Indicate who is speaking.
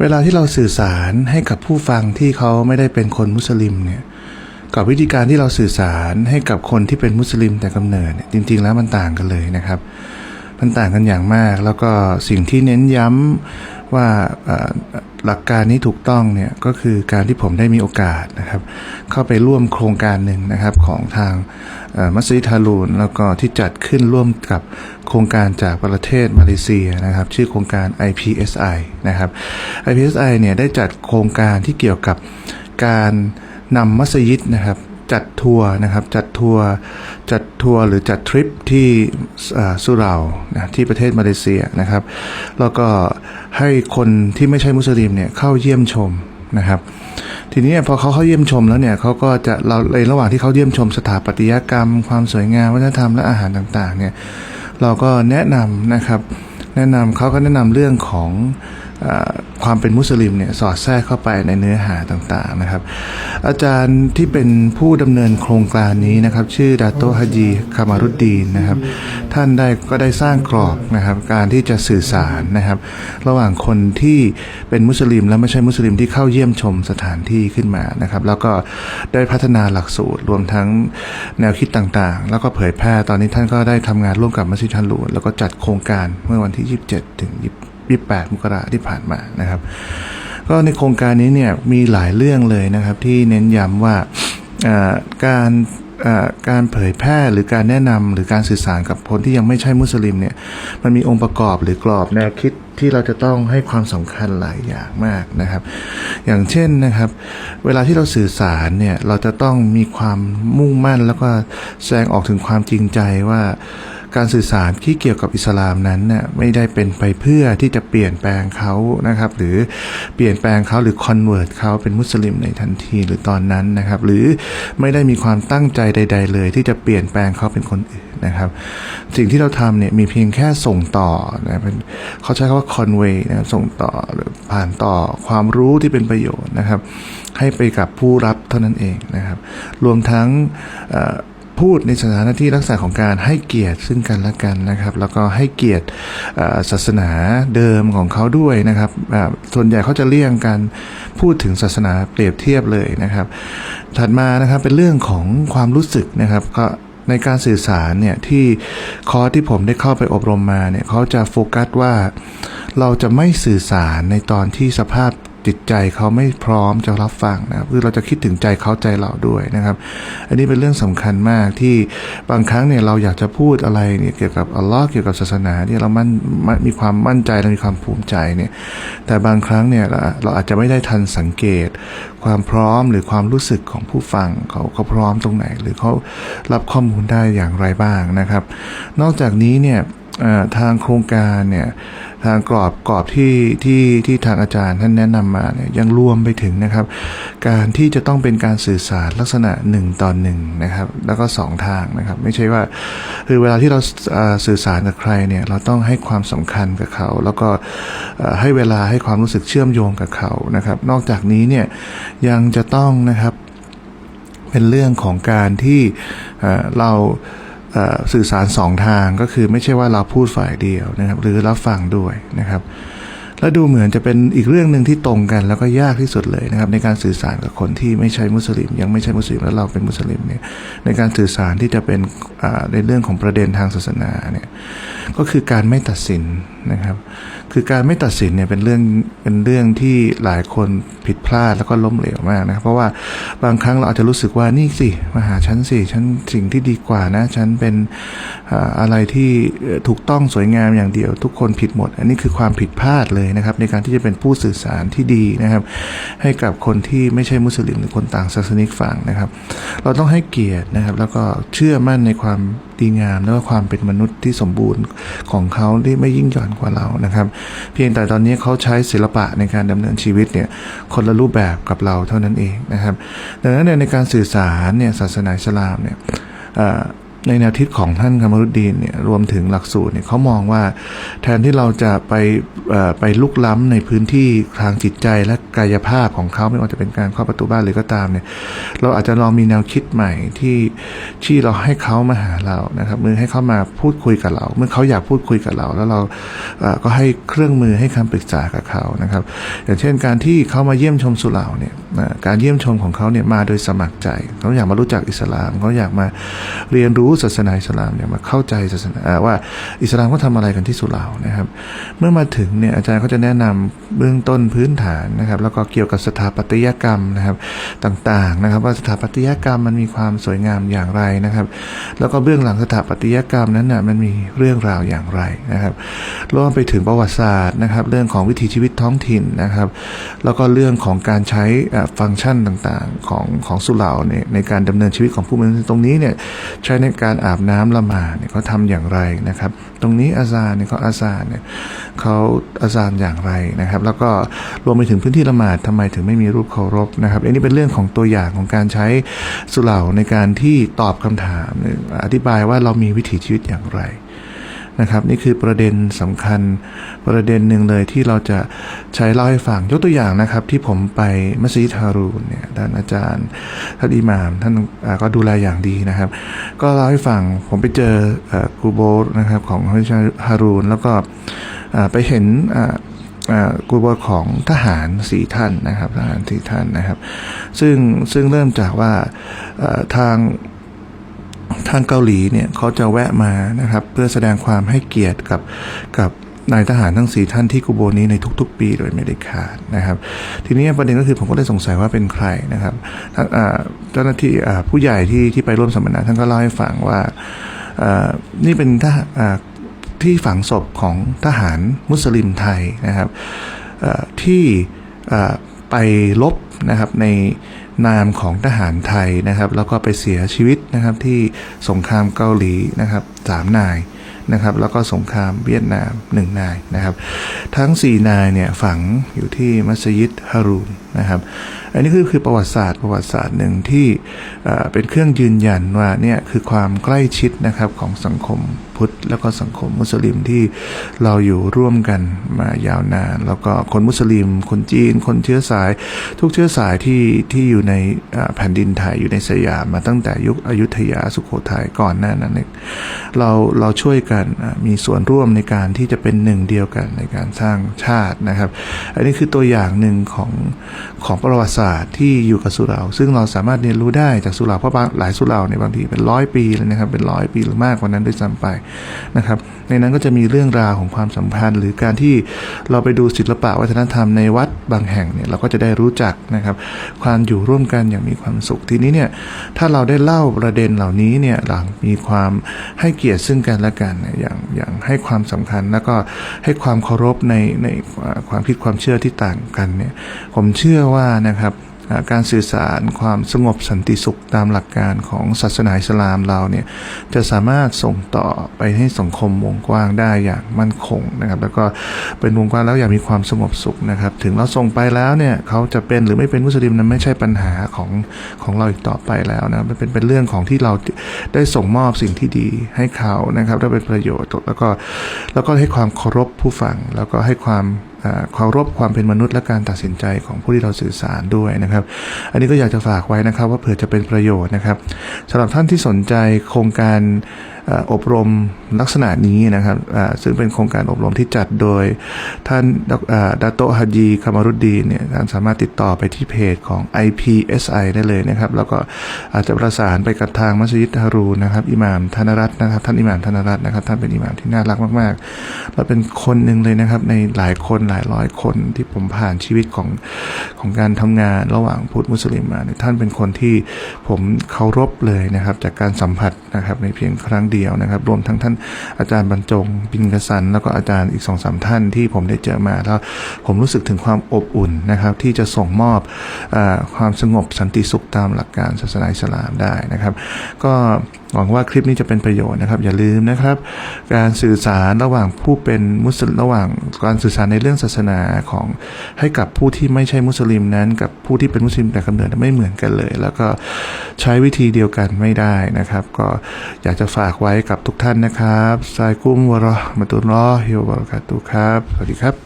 Speaker 1: เวลาที่เราสื่อสารให้กับผู้ฟังที่เขาไม่ได้เป็นคนมุสลิมเนี่ยกับวิธีการที่เราสื่อสารให้กับคนที่เป็นมุสลิมแต่กำเนิดเนี่ยจริง ๆ แล้วมันต่างกันเลยนะครับ มันต่างกันอย่างมาก แล้วก็สิ่งที่เน้นย้ำว่าหลักการนี้ถูกต้องเนี่ยก็คือการที่ผมได้มีโอกาสนะครับ เข้าไปร่วมโครงการหนึ่งนะครับของทางมัสยิดฮารูนแล้วก็ที่จัดขึ้นร่วมกับโครงการจากประเทศมาเลเซียนะครับ ชื่อโครงการ IPSI นะครับ IPSI เนี่ยได้จัดโครงการที่เกี่ยวกับการนำมัสยิดนะครับ จัดทัวร์นะครับ จัดทัวร์จัดทัวร์หรือจัดทริปที่สุเหรานะที่ประเทศมาเลเซียนะครับ แล้วก็ให้คนที่ไม่ใช่มุสลิมเนี่ยเข้าเยี่ยมชมนะครับ ทีนี้พอเขาเข้าเยี่ยมชมแล้วเนี่ยเขาก็จะเราในระหว่างที่เขาเยี่ยมชมสถาปัตยกรรม ความสวยงามวัฒนธรรมและอาหารต่างๆเนี่ยเราก็แนะนำนะครับ แนะนำเขาก็แนะนำเรื่องของ ความเป็นมุสลิมเนี่ยสอดแทรกเข้าไปในเนื้อหาต่างๆนะครับ อาจารย์ที่เป็นผู้ดำเนินโครงการนี้นะครับ ชื่อดาโตฮัจีคามารุดดีนนะครับ ท่านได้ก็ได้สร้างกรอบนะครับ การที่จะสื่อสารนะครับ ระหว่างคนที่เป็นมุสลิม และไม่ใช่มุสลิมที่เข้าเยี่ยมชมสถานที่ขึ้นมานะครับ แล้วก็ได้พัฒนาหลักสูตรรวมทั้งแนวคิดต่างๆ แล้วก็เผยแพร่ตอนนี้ท่านก็ได้ทำงานร่วมกับมัสยิดฮันลูแล้วก็จัดโครงการเมื่อวันที่ 27 ถึง 28 มกราที่ผ่านมานะครับ ก็ในโครงการนี้เนี่ยมีหลายเรื่องเลยนะครับที่เน้นย้ำว่าการการเผยแพร่หรือการแนะนำหรือการสื่อสารกับคนที่ยังไม่ใช่มุสลิมเนี่ยมันมีองค์ประกอบหรือกรอบแนวคิดที่เราจะต้องให้ความสำคัญหลายอย่างมากนะครับ อย่างเช่นนะครับ เวลาที่เราสื่อสารเนี่ยเราจะต้องมีความมุ่งมั่นแล้วก็แสดงออกถึงความจริงใจว่า การสื่อสารที่เกี่ยวกับอิสลามนั้นน่ะไม่ได้เป็นไปเพื่อที่จะเปลี่ยนแปลงเขานะครับ หรือเปลี่ยนแปลงเขาหรือคอนเวิร์ตเขาเป็นมุสลิมในทันทีหรือตอนนั้นนะครับ หรือไม่ได้มีความตั้งใจใด ๆ เลย ที่จะเปลี่ยนแปลงเขาเป็นคนอื่นนะครับ สิ่งที่เราทำเนี่ยมีเพียงแค่ส่งต่อนะเป็นเขาใช้คำว่า convey นะส่งต่อหรือผ่านต่อความรู้ที่เป็นประโยชน์นะครับ ให้ไปกับผู้รับเท่านั้นเองนะครับ รวมทั้งเอ่อ พูดในสถานที่ลักษณะของการให้เกียรติซึ่งกันและกันนะครับ แล้วก็ให้เกียรติศาสนาเดิมของเขาด้วยนะครับส่วนใหญ่เขาจะเลี่ยงการพูดถึงศาสนาเปรียบเทียบเลยนะครับ ถัดมานะครับเป็นเรื่องของความรู้สึกนะครับก็ในการสื่อสารเนี่ยที่คอร์สที่ผมได้เข้าไปอบรมมาเนี่ยเขาจะโฟกัสว่าเราจะไม่สื่อสารในตอนที่สภาพ จิตใจเขาไม่พร้อมจะรับฟังนะครับคือเราจะคิดถึงใจเขาใจเราด้วยนะครับ อันนี้เป็นเรื่องสำคัญมากที่บางครั้งเนี่ยเราอยากจะพูดอะไรเนี่ยเกี่ยวกับอัลลอฮ์เกี่ยวกับศาสนาที่เรามั่นมั่นมีความมั่นใจและมีความภูมิใจเนี่ยแต่บางครั้งเนี่ยเราเราอาจจะไม่ได้ทันสังเกต ความพร้อมหรือความรู้สึกของผู้ฟังเขาเขาพร้อมตรงไหน หรือเขารับข้อมูลได้อย่างไรบ้างนะครับ นอกจากนี้เนี่ยทางโครงการเนี่ย ทางกรอบกรอบที่ที่ที่ทางอาจารย์ท่านแนะนำมาเนี่ยยังรวมไปถึงนะครับ การที่จะต้องเป็นการสื่อสารลักษณะหนึ่งต่อหนึ่งนะครับแล้วก็สองทางนะครับ ไม่ใช่ว่าคือเวลาที่เราสื่อสารกับใครเนี่ยเราต้องให้ความสำคัญกับเขา แล้วก็ให้เวลาให้ความรู้สึกเชื่อมโยงกับเขานะครับ นอกจากนี้เนี่ยยังจะต้องนะครับเป็นเรื่องของการที่เอ่อเรา สื่อสารสองทางก็คือไม่ใช่ว่าเราพูดฝ่ายเดียวนะครับ หรือรับฟังด้วยนะครับ และดูเหมือนจะเป็นอีกเรื่องหนึ่งที่ตรงกันแล้วก็ยากที่สุดเลยนะครับ ในการสื่อสารกับคนที่ไม่ใช่มุสลิม ยังไม่ใช่มุสลิมแล้วเราเป็นมุสลิมเนี่ยในการสื่อสารที่จะเป็นในเรื่องของประเด็นทางศาสนาเนี่ยก็คือการไม่ตัดสินนะครับคือการไม่ตัดสินเนี่ยเป็นเรื่องเป็นเรื่องที่หลายคนผิดพลาดแล้วก็ล้มเหลวมากนะครับเพราะว่าบางครั้งเราอาจจะรู้สึกว่านี่สิมาหาฉันสิฉันสิ่งที่ดีกว่านะ ฉันเป็นอะไรที่ถูกต้องสวยงามอย่างเดียว ทุกคนผิดหมด อันนี้คือความผิดพลาดเลยนะครับ ในการที่จะเป็นผู้สื่อสารที่ดีนะครับ ให้กับคนที่ไม่ใช่มุสลิมหรือคนต่างศาสนิกฟังนะครับ เราต้องให้เกียรตินะครับ แล้วก็เชื่อมั่นในความดีงาม แล้วก็ความเป็นมนุษย์ที่สมบูรณ์ของเขาที่ไม่ยิ่งหย่อนกว่าเรานะครับเพียงแต่ตอนนี้เขาใช้ศิลปะในการดำเนินชีวิตเนี่ยคนละรูปแบบกับเราเท่านั้นเองนะครับ ดังนั้นในการสื่อสารเนี่ยศาสนาอิสลามเนี่ย ในแนวคิดของท่านคามรุดดีนเนี่ยรวมถึงหลักสูตรเนี่ยเขามองว่า แทนที่เราจะไปไปลุกล้ำในพื้นที่ทางจิตใจและกายภาพของเขาไม่ว่าจะเป็นการเข้าประตูบ้านหรือก็ตามเนี่ยเราอาจจะลองมีแนวคิดใหม่ที่ที่เราให้เขามาหาเรานะครับมือให้เขามาพูดคุยกับเรา เมื่อเขาอยากพูดคุยกับเรา แล้วเราก็ให้เครื่องมือให้คำปรึกษากับเขานะครับ อย่างเช่นการที่เขามาเยี่ยมชมสุเหร่าเนี่ยการเยี่ยมชมของเขาเนี่ยมาโดยสมัครใจเขาอยากมารู้จักอิสลามเขาอยากมาเรียนรู้ศาสนาอิสลามอยากมาเข้าใจศาสนาว่าอิสลามเขาทำอะไรกันที่สุเหร่านะครับ เมื่อมาถึงเนี่ยอาจารย์เขาจะแนะนำเบื้องต้นพื้นฐานนะครับ แล้วก็เกี่ยวกับสถาปัตยกรรมนะครับต่างๆนะครับ ว่าสถาปัตยกรรมมันมีความสวยงามอย่างไรนะครับ แล้วก็เบื้องหลังสถาปัตยกรรมนั้นน่ะมันมีเรื่องราวอย่างไรนะครับรวมไปถึงประวัติศาสตร์นะครับ เรื่องของวิถีชีวิตท้องถิ่นนะครับ แล้วก็เรื่องของการใช้ฟังก์ชันต่างๆของของสุเหร่าเนี่ยในการดำเนินชีวิตของผู้มันตรงนี้เนี่ยใช้ในการการอาบน้ำละหมาดเนี่ยเขาทำอย่างไรนะครับ ตรงนี้อาซานเนี่ยเขาอาซานเนี่ยเขาอาซานอย่างไรนะครับ แล้วก็รวมไปถึงพื้นที่ละหมาดทำไมถึงไม่มีรูปเคารพนะครับอันนี้เป็นเรื่องของตัวอย่างของการใช้สุเหร่าในการที่ตอบคำถาม อธิบายว่าเรามีวิถีชีวิตอย่างไร นะครับ นี่คือประเด็นสำคัญประเด็นหนึ่งเลยที่เราจะใช้เล่าให้ฟังยกตัวอย่างนะครับ ที่ผมไปมัสยิดฮารูนเนี่ยท่านอาจารย์ท่านอิหม่าม ท่านก็ดูแลอย่างดีนะครับ ก็เล่าให้ฟังผมไปเจอกูโบสนะครับของท่านฮารูนแล้วก็ไปเห็นกูโบสของทหารสี่ท่านนะครับทหารสี่ท่านนะครับ ซึ่งซึ่งเริ่มจากว่าทาง ทางเกาหลีเนี่ยเขาจะแวะมานะครับ เพื่อแสดงความให้เกียรติกับกับนายทหารทั้งสี่ท่านที่กุโบนี้ในทุก ๆ ปีโดยไม่ได้ขาดนะครับ ทีนี้ประเด็นก็คือผมก็เลยสงสัยว่าเป็นใครนะครับท่านอาเจ้าหน้าที่อาผู้ใหญ่ที่ที่ไปร่วมสัมมนาท่านก็เล่าให้ฟังว่าอ่านี่เป็นทหารอ่าที่ฝังศพของทหารมุสลิมไทยนะครับที่ไปลบนะครับใน นามของทหารไทยนะครับ แล้วก็ไปเสียชีวิตนะครับที่สงครามเกาหลีนะครับสามนายนะครับ แล้วก็สงครามเวียดนามหนึ่งนายนะครับ ทั้งสี่นายเนี่ยฝังอยู่ที่มัสยิดฮารูนนะครับ อันนี้คือคือประวัติศาสตร์ประวัติศาสตร์หนึ่งที่เป็นเครื่องยืนยันว่าเนี่ยคือความใกล้ชิดนะครับของสังคม พุทธ แล้วก็สังคมมุสลิมที่เราอยู่ร่วมกันมายาวนาน แล้วก็คนมุสลิม คนจีน คนเชื้อสาย ทุกเชื้อสายที่ที่อยู่ในแผ่นดินไทยอยู่ในสยามมาตั้งแต่ยุคอยุธยาสุโขทัยก่อนหน้านั้นเนี่ยเราเราช่วยกันมีส่วนร่วมในการที่จะเป็นหนึ่งเดียวกันในการสร้างชาตินะครับ อันนี้คือตัวอย่างหนึ่งของของประวัติศาสตร์ที่อยู่กับสุเรา ซึ่งเราสามารถเรียนรู้ได้จากสุเราเพราะบางหลายสุเราเนี่ยบางทีเป็นร้อยปีเลยนะครับ เป็นร้อยปีหรือมากกว่านั้นด้วยซ้ำไปนะครับ ในนั้นก็จะมีเรื่องราวของความสัมพันธ์ หรือการที่เราไปดูศิลปะวัฒนธรรมในวัดบางแห่งเนี่ยเราก็จะได้รู้จักนะครับ ความอยู่ร่วมกันอย่างมีความสุขทีนี้เนี่ยถ้าเราได้เล่าประเด็นเหล่านี้เนี่ยหลังมีความให้เกียรติซึ่งกันและกันเนี่ยอย่างอย่างให้ความสำคัญแล้วก็ให้ความเคารพในในความคิดความเชื่อที่ต่างกันเนี่ยผมเชื่อว่านะครับ การสื่อสารความสงบสันติสุขตามหลักการของศาสนาอิสลามเราเนี่ยจะสามารถส่งต่อไปให้สังคมวงกว้างได้อย่างมั่นคงนะครับ แล้วก็เป็นวงกว้างแล้วอย่างมีความสงบสุขนะครับ ถึงเราส่งไปแล้วเนี่ยเขาจะเป็นหรือไม่เป็นมุสลิมนั้นไม่ใช่ปัญหาของของเราอีกต่อไปแล้วนะมันเป็นเป็นเรื่องของที่เราได้ส่งมอบสิ่งที่ดีให้เขานะครับได้เป็นประโยชน์แล้วก็แล้วก็ให้ความเคารพผู้ฟังแล้วก็ให้ความ เคารพความเป็นมนุษย์และการตัดสินใจของผู้ที่เราสื่อสารด้วยนะครับ อันนี้ก็อยากจะฝากไว้นะครับว่าเผื่อจะเป็นประโยชน์นะครับสำหรับท่านที่สนใจโครงการอบรมลักษณะนี้นะครับซึ่งเป็นโครงการอบรมที่จัดโดยท่านดาโตฮัจีคามารุดดีเนี่ยท่านสามารถติดต่อไปที่เพจของ IPSI ได้เลยนะครับ แล้วก็อาจจะประสานไปกับทางมัสยิดฮารูนนะครับอิหม่ามธนรัตน์นะครับ ท่านอิหม่ามธนรัตน์นะครับท่านเป็นอิหม่ามที่น่ารักมาก ๆ และเป็นคนหนึ่งเลยนะครับในหลายคนหลายายร้อยคนที่ผมผ่านชีวิตของของการทำงานระหว่างพุทธมุสลิมมาเนี่ยท่านเป็นคนที่ผมเคารพเลยนะครับ จากการสัมผัสนะครับในเพียงครั้งเดียวนะครับ รวมทั้งท่านอาจารย์บรรจงปินกสัน แล้วก็อาจารย์อีกสองสามท่านที่ผมได้เจอมาแล้วผมรู้สึกถึงความอบอุ่นนะครับ ที่จะส่งมอบอความสงบสันติสุขตามหลักการศาสนาอิสลามได้นะครับ ก็หวังว่าคลิปนี้จะเป็นประโยชน์นะครับ อย่าลืมนะครับ การสื่อสารระหว่างผู้เป็นมุสลิมระหว่างการสื่อสารในเรื่องรื่องศาสนาของให้กับผู้ที่ไม่ใช่มุสลิมนั้น กับผู้ที่เป็นมุสลิมแต่กำเนิดไม่เหมือนกันเลย แล้วก็ใช้วิธีเดียวกันไม่ได้นะครับ ก็อยากจะฝากไว้กับทุกท่านนะครับซายกุ้มวะราะมาตุลลอฮิวะบะรากาตุครับ สวัสดีครับ